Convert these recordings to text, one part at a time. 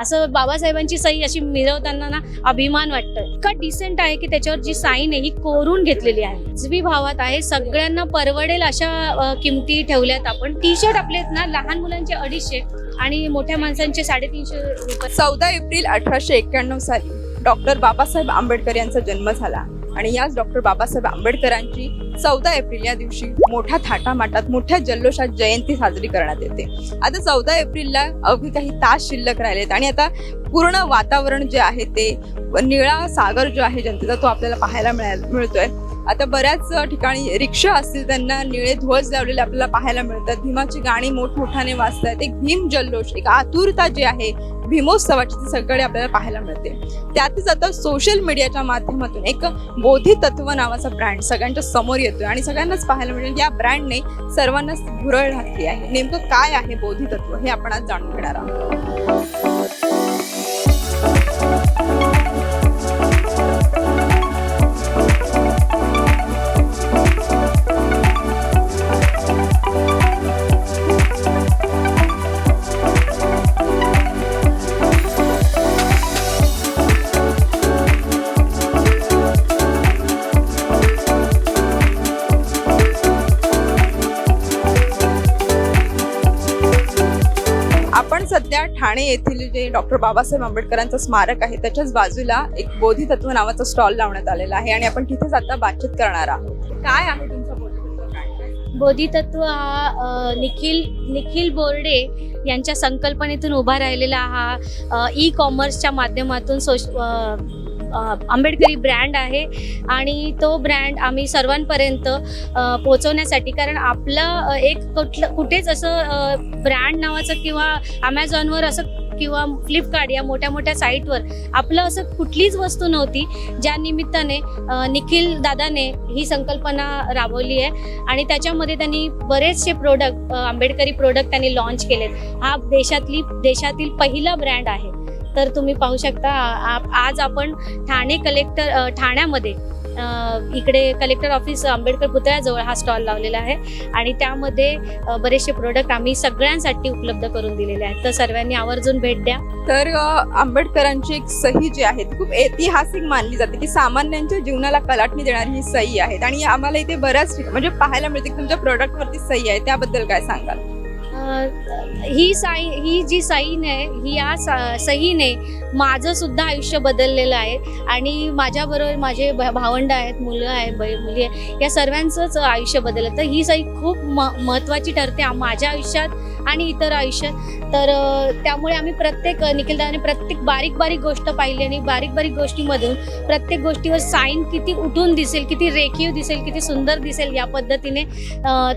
असं बाबासाहेबांची सही अशी मिरवताना ना अभिमान वाटतं इतका डिसेंट आहे की त्याच्यावर जी साईन आहे ही कोरून घेतलेली आहे. जवी भावात आहे सगळ्यांना परवडेल अशा किमती ठेवल्यात आपण. टी शर्ट आपले आहेत ना लहान मुलांचे अडीचशे आणि मोठ्या माणसांचे साडेतीनशे रुपये. चौदा एप्रिल अठराशे एक्क्याण्णव साली डॉक्टर बाबासाहेब आंबेडकर यांचा जन्म झाला. आणि याच डॉक्टर बाबासाहेब आंबेडकरांची चौदा एप्रिल या दिवशी मोठ्या थाटामाटात मोठ्या जल्लोषात जयंती साजरी करण्यात येते. आता चौदा एप्रिलला अवघे काही तास शिल्लक राहिलेत आणि आता पूर्ण वातावरण जे आहे ते निळा सागर जो आहे जनतेचा तो आपल्याला पाहायला मिळायला मिळतोय. आता बऱ्याच ठिकाणी रिक्षा असतील त्यांना निळे ध्वज लावलेले आपल्याला पाहायला मिळतात. भीमाची गाणी मोठमोठ्याने वाचतात एक भीम जल्लोष एक आतुरता जी आहे भीमोत्सवाची ती सगळी आपल्याला पाहायला मिळते. त्यातच आता सोशल मीडियाच्या माध्यमातून एक बोधी तत्व नावाचा ब्रँड सगळ्यांच्या समोर येतोय आणि सगळ्यांनाच पाहायला मिळेल. या ब्रँडने सर्वांनाच भुरळ घातली आहे. नेमकं काय आहे बोधी तत्व हे आपण आज जाणून घेणार आहोत. ठाणे येथील जे डॉक्टर बाबासाहेब आंबेडकरांचं स्मारक आहे त्याच्याच बाजूला एक बोधितत्व नावाचं नावाचा स्टॉल लावण्यात आलेला आहे आणि आपण तिथेच आता बातचीत करणार आहोत. काय आहे तुमचा बोधितत्व? हा निखिल निखिल बोर्डे यांच्या संकल्पनेतून उभा राहिलेला हा ई कॉमर्सच्या माध्यमातून सोश आंबेडकरी ब्रँड आहे आणि तो ब्रँड आम्ही सर्वांपर्यंत पोचवण्यासाठी पोहोचवण्यासाठी कारण आपलं एक कुठलं कुठेच असं ब्रँड नावाचं किंवा अमेझॉनवर असं किंवा फ्लिपकार्ट या मोठ्या मोठ्या साईटवर आपलं असं कुठलीच वस्तू नव्हती ज्या निमित्ताने निखिल दादाने ही संकल्पना राबवली आहे. आणि त्याच्यामध्ये त्यांनी बरेचसे प्रोडक्ट आंबेडकरी प्रोडक्ट त्यांनी लॉन्च केलेत. हा देशातली देशातील पहिला ब्रँड आहे. तर तुम्ही पाहू शकता आज आपण ठाणे कलेक्टर ठाण्यामध्ये इकडे कलेक्टर ऑफिस आंबेडकर पुतळ्याजवळ हा स्टॉल लावलेला आहे. आणि त्यामध्ये बरेचसे प्रोडक्ट आम्ही सगळ्यांसाठी उपलब्ध करून दिलेले आहेत. तर सर्वांनी आवर्जून भेट द्या. तर आंबेडकरांची एक सही जी आहे खूप ऐतिहासिक मानली जाते की सामान्यांच्या जीवनाला कलाटणी देणारी ही सही आहे. आणि आम्हाला इथे बऱ्याच म्हणजे पाहायला मिळते की तुमच्या प्रोडक्टवरती सही आहे. त्याबद्दल काय सांगाल? ही साई ही जी साईन आहे ही या सा- सहीने माझं सुद्धा आयुष्य बदललेलं आहे. आणि माझ्याबरोबर माझे भ- भावंड आहेत मुलं आहेत बै मुली आहे या सर्वांचंच आयुष्य बदललं. तर ही सही खूप म महत्त्वाची ठरते. माझ्या आयुष्यात आणि इतर आयुष्य. तर त्यामुळे आम्ही प्रत्येक निखिलदाने प्रत्येक बारीक बारीक गोष्ट पाहिली आणि बारीक बारीक गोष्टीमधून प्रत्येक गोष्टीवर साईन किती उठून दिसेल किती रेखीव दिसेल किती सुंदर दिसेल या पद्धतीने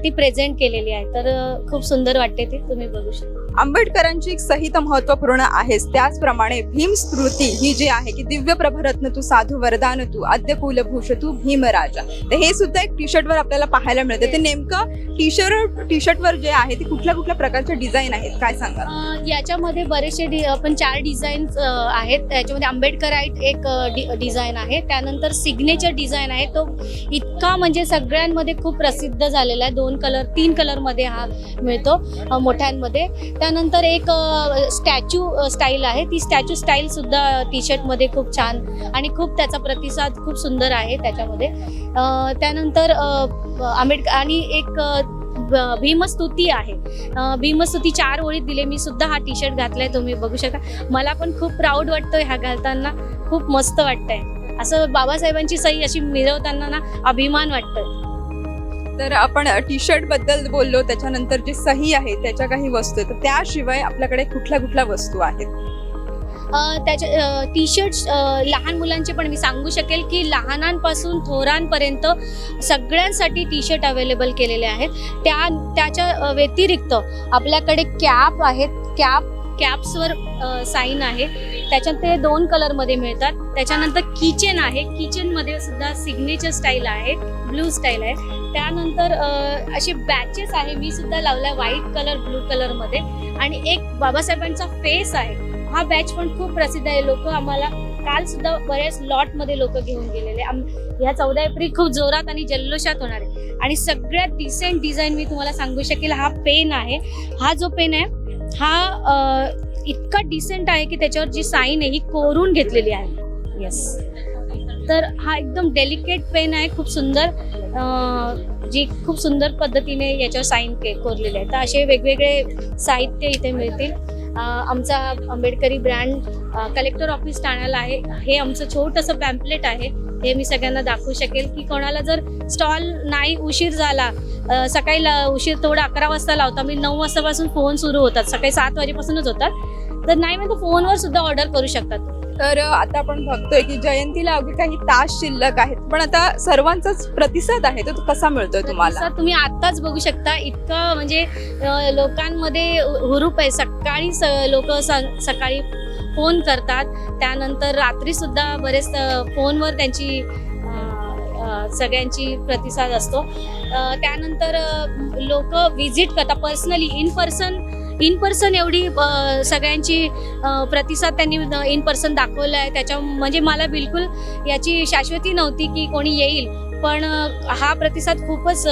ती प्रेझेंट केलेली आहे. तर खूप सुंदर वाटते ती. तुम्ही बघू शकता. आंबेडकरांची एक सही महत्त्वपूर्ण आहेच. त्याचप्रमाणे भीम स्मृती ही जी आहे की दिव्य प्रभरत्न तू साधू वरदान तू आद्य कुलभूष तू भीमराजा. तर हे सुद्धा एक टी शर्टवर आपल्याला पाहायला मिळते. ते नेमकं टी शर्ट टी शर्टवर जे आहे ते कुठल्या कुठल्या प्रकारचे डिझाईन आहेत? काय सांगा याच्यामध्ये बरेचसे आपण चार डिझाईन आहेत. त्याच्यामध्ये आंबेडकराईट एक डिझाईन आहे. त्यानंतर सिग्नेचर डिझाईन आहे. तो इतका म्हणजे सगळ्यांमध्ये खूप प्रसिद्ध झालेला आहे. दोन कलर तीन कलरमध्ये हा मिळतो मोठ्यांमध्ये. त्यानंतर एक स्टॅच्यू स्टाईल आहे. ती स्टॅच्यू स्टाईल सुद्धा टी शर्टमध्ये खूप छान आणि खूप त्याचा प्रतिसाद खूप सुंदर आहे त्याच्यामध्ये. त्यानंतर आंबेडकर आणि एक भीमस्तुती आहे. भीमस्तुती चार ओळीत दिले. मी सुद्धा हा टी शर्ट घातलाय. तुम्ही बघू शकता. मला पण खूप प्राऊड वाटतोय हा घालताना. खूप मस्त वाटतंय. असं बाबासाहेबांची सही अशी मिरवताना ना अभिमान वाटतोय. तर आपण टी शर्टबद्दल बोललो त्याच्यानंतर जे सही आहे त्याच्या काही वस्तू आहेत तर त्याशिवाय आपल्याकडे कुठल्या कुठल्या वस्तू आहेत? त्याच्या टी शर्ट लहान मुलांचे पण मी सांगू शकेल की लहानांपासून थोरांपर्यंत सगळ्यांसाठी टी शर्ट अवेलेबल केलेले आहेत. त्या त्याच्या व्यतिरिक्त आपल्याकडे कॅप आहेत. कॅप कॅप्सवर साईन आहे. त्याच्यात ते दोन कलरमध्ये मिळतात. त्याच्यानंतर किचन आहे. किचनमध्ये सुद्धा सिग्नेचर स्टाईल आहे. ब्लू स्टाईल आहे. त्यानंतर असे बॅचेस आहे. मी सुद्धा लावला व्हाईट कलर ब्लू कलरमध्ये आणि एक बाबासाहेबांचा फेस आहे. हा बॅच पण खूप प्रसिद्ध आहे. लोक आम्हाला काल सुद्धा बऱ्याच लॉटमध्ये लोक घेऊन गेलेले. ह्या चौदा एप्रिल खूप जोरात आणि जल्लोषात होणार आहे. आणि सगळ्यात डिसेंट डिझाईन मी तुम्हाला सांगू शकेल हा पेन आहे. हा जो पेन आहे हा इतका डिसेंट आहे की त्याच्यावर जी साईन आहे ही कोरून घेतलेली आहे. येस तर हा एकदम डेलिकेट पेन आहे खूप सुंदर जी खूप सुंदर पद्धतीने याच्यावर साईन के कोरलेली आहे. तर असे वेगवेगळे साहित्य इथे मिळतील. आमचा आंबेडकरी ब्रँड कलेक्टर ऑफिस ठाण्याला आहे. हे आमचं छोटंसं पॅम्पलेट आहे. हे मी सगळ्यांना दाखवू शकेल की कोणाला जर स्टॉल नाही उशीर झाला सकाळी उशीर थोडा अकरा वाजता लावता मी नऊ वाजतापासून फोन सुरू होतात. सकाळी सात वाजेपासूनच होतात. तर नाही म्हणजे फोनवर सुद्धा ऑर्डर करू शकतात. तर आता आपण बघतोय की जयंतीला अगदी काही तास शिल्लक आहेत. पण आता सर्वांचाच प्रतिसाद आहे. तो कसा मिळतोय तुम्हाला? तुम्ही आताच बघू शकता. इतकं म्हणजे लोकांमध्ये हुरूप आहे. सकाळी लोक सकाळी फोन करतात. त्यानंतर रात्री सुद्धा बरेच फोनवर त्यांची सगळ्यांची प्रतिसाद असतो. त्यानंतर लोक विजिट करतात. Personally in person in person एवढी सगळ्यांची प्रतिसाद त्यांनी इन पर्सन दाखवला आहे त्याच्या म्हणजे मला बिलकुल याची शाश्वती नव्हती की कोणी येईल. पण हा प्रतिसाद खूपच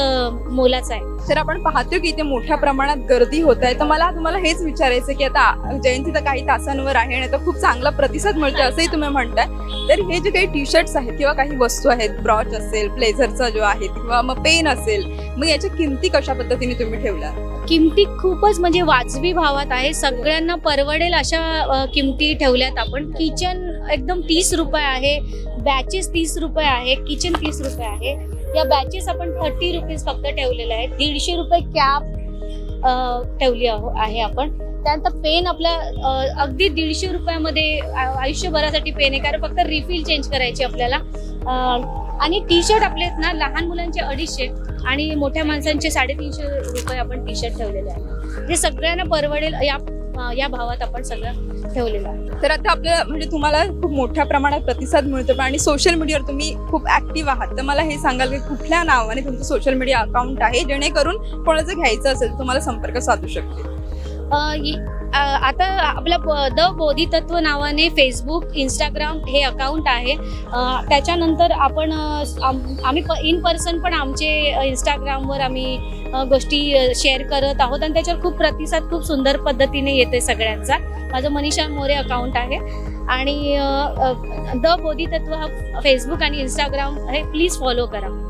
मोलाचा आहे. तर आपण पाहतोय की इथे मोठ्या प्रमाणात गर्दी होत आहे. तर मला तुम्हाला हेच विचारायचं की आता जयंती तर काही तासांवर आहे आणि आता खूप चांगला प्रतिसाद मिळतोय असंही तुम्ही म्हणताय. तर हे जे काही टी शर्ट्स आहेत किंवा काही वस्तू आहेत ब्रॉच असेल प्लेझरचा जो आहे किंवा मग पेन असेल मग याच्या किमती कशा पद्धतीने तुम्ही ठेवल्या? किमती खूपच म्हणजे वाजवी भावात आहे. सगळ्यांना परवडेल अशा किमती ठेवल्यात आपण. किचन एकदम तीस रुपये आहे बॅचेस तीस रुपये आहे किचन तीस रुपये आहे. या बॅचेस आपण थर्टी रुपीज फक्त ठेवलेले आहेत. दीडशे रुपये कॅप ठेवली आहो- आहे आपण. त्यानंतर पेन आपला अगदी दीडशे रुपयामध्ये आयुष्यभरासाठी पेन आहे. कारण फक्त रिफिल चेंज करायची आपल्याला. आणि टी शर्ट आपले आहेत ना लहान मुलांचे अडीचशे आणि मोठ्या माणसांचे साडेतीनशे रुपये आपण टी शर्ट ठेवलेले आहे जे सगळ्यांना परवडेल. या या भावात आपण सगळं ठेवलेलं आहे. तर आता आपल्याला म्हणजे तुम्हाला खूप मोठ्या प्रमाणात प्रतिसाद मिळतो पण आणि सोशल मीडियावर तुम्ही खूप ऍक्टिव्ह आहात. तर मला हे सांगाल की कुठल्या नावाने तुमचं सोशल मीडिया अकाउंट आहे जेणेकरून कोणाचं घ्यायचं असेल तुम्हाला संपर्क साधू शकते आता आपल्या ब- द बोधितत्व नावाने फेसबुक इंस्टाग्राम हे अकाउंट आहे. त्याच्यानंतर आपण आम्ही इन पर्सन पण आमचे इंस्टाग्रामवर आम्ही गोष्टी शेअर करत आहोत. आणि त्याच्यावर खूप प्रतिसाद खूप सुंदर पद्धतीने येते सगळ्यांचा. माझं मनीषा मोरे अकाउंट आहे. आणि द बोधितत्व हा फेसबुक आणि इंस्टाग्राम हे प्लीज फॉलो करा.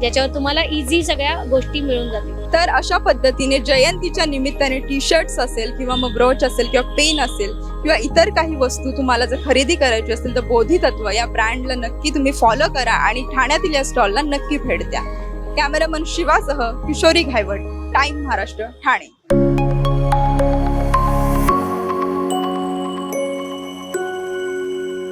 ज्याच्यावर तुम्हाला इझी सगळ्या गोष्टी मिळून जातील. तर अशा पद्धतीने जयंतीच्या निमित्ताने टी शर्ट्स असेल किंवा मग ब्रोच असेल किंवा पेन असेल किंवा इतर काही वस्तू तुम्हाला जर खरेदी करायची असेल तर बोधितत्व या ब्रँडला नक्की तुम्ही फॉलो करा आणि ठाण्यातील या स्टॉलला नक्की भेट द्या. कॅमेरामन शिवासह किशोरी घायवट टाइम महाराष्ट्र ठाणे.